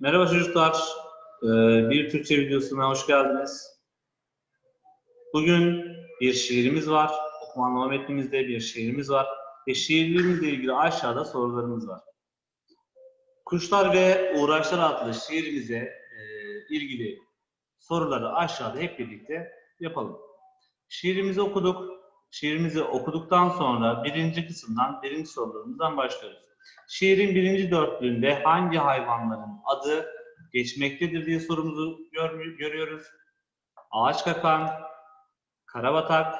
Merhaba çocuklar. Ee, Bir Türkçe videosuna hoş geldiniz. Bugün bir şiirimiz var. Okuma anlama metnimizde bir şiirimiz var. Ve şiirlerimizle ilgili aşağıda sorularımız var. Kuşlar ve Uğraşlar adlı şiirimize e, ilgili soruları aşağıda hep birlikte yapalım. Şiirimizi okuduk. Şiirimizi okuduktan sonra birinci kısımdan, birinci sorularımızdan başlıyoruz. Şiirin birinci dörtlüğünde hangi hayvanların adı geçmektedir diye sorumuzu gör- görüyoruz. Ağaç kakan, karabatak,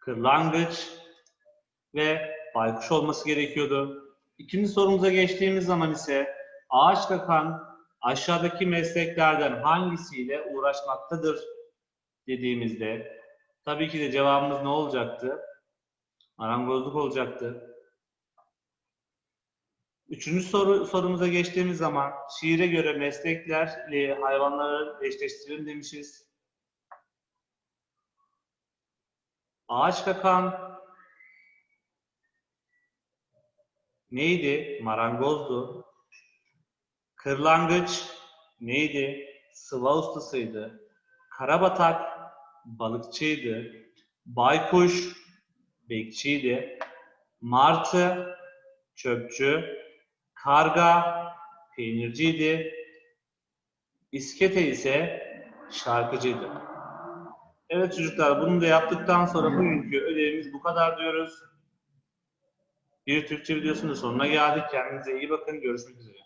kırlangıç ve baykuş olması gerekiyordu. İkinci sorumuza geçtiğimiz zaman ise ağaç kakan aşağıdaki mesleklerden hangisiyle uğraşmaktadır dediğimizde tabii ki de cevabımız ne olacaktı? Marangozluk olacaktı. Üçüncü soru, sorumuza geçtiğimiz zaman şiire göre mesleklerle hayvanları eşleştirin demişiz. Ağaç kakan neydi? Marangozdu. Kırlangıç neydi? Sıva ustasıydı. Karabatak balıkçıydı. Baykuş bekçiydi. Martı çöpçü. Karga peynirciydi. İskete ise şarkıcıydı. Evet çocuklar bunu da yaptıktan sonra bugünkü ödevimiz bu kadar diyoruz. Bir Türkçe videosunun sonuna geldik. Kendinize iyi bakın. Görüşmek üzere.